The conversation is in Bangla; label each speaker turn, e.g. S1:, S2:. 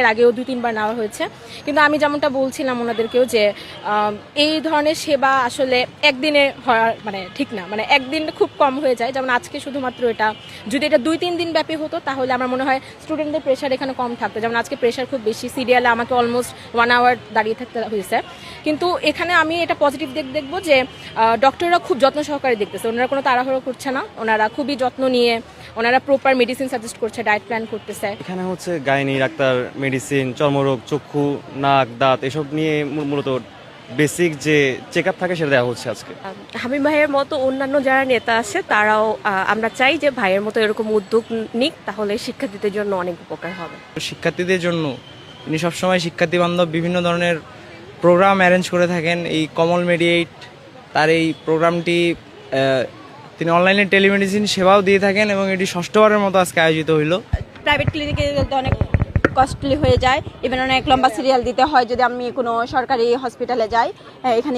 S1: এর আগেও দুই, তিনবার নেওয়া হয়েছে। কিন্তু আমি যেমনটা বলছিলাম ওনাদেরকেও যে এই ধরনের সেবা আসলে একদিনে হওয়ার মানে ঠিক না। মানে একদিন খুব কম হয়ে যায়। যেমন আজকে শুধুমাত্র এটা, যদি এটা দুই, তিন দিন ব্যাপী হতো, তাহলে আমার মনে হয় স্টুডেন্টদের প্রেশার এখানে কম থাকতো। যেমন আজকে প্রেশার খুব বেশি। সিরিয়ালে আমাকে অলমোস্ট ওয়ান আওয়ার দাঁড়িয়ে থাকতে হয়েছে। কিন্তু এখানে আমি এটা পজিটিভ দিক দেখব যে ডক্টররা খুব যত্ন সহকারে দেখতেছে। ওনারা কোনো তাড়াহুড়ো করছে না। ওনারা খুবই যত্ন নিয়ে ওনারা প্রপার মেডিসিন সাজেস্ট করছে ডায়েট প্ল্যান করতেছে।
S2: এখানে হচ্ছে গাইনি ডাক্তার মেডিসিন চর্মরোগ চক্ষু নাক দাঁত এসব নিয়ে মূলত বেসিক যে চেক আপ থাকে সেটা দেওয়া হচ্ছে আজকে।
S3: হামিম ভাইয়ের মতো অন্যান্য যারা নেতা আছে তারাও আমরা চাই যে ভাইয়ের মতো এরকম উদ্যোগ নিক তাহলে শিক্ষার্থীদের জন্য অনেক উপকার হবে।
S4: শিক্ষার্থীদের জন্য তিনি সবসময় শিক্ষার্থী বান্ধব বিভিন্ন ধরনের প্রোগ্রাম অ্যারেঞ্জ করে থাকেন। এই কমল মেডিয়েট তার এই প্রোগ্রামটি আহ, তিনি অনলাইনে টেলিমেডিসিন সেবাও দিয়ে থাকেন এবং এটি ষষ্ঠবারের মতো আজকে আয়োজিত হইল।
S5: প্রাইভেট ক্লিনিকে অনেক কস্টলি হয়ে যায়। ইভেন অনেক লম্বা সিরিয়াল দিতে হয় যদি আমি কোনো সরকারি হসপিটালে যাই হ্যাঁ, এখানে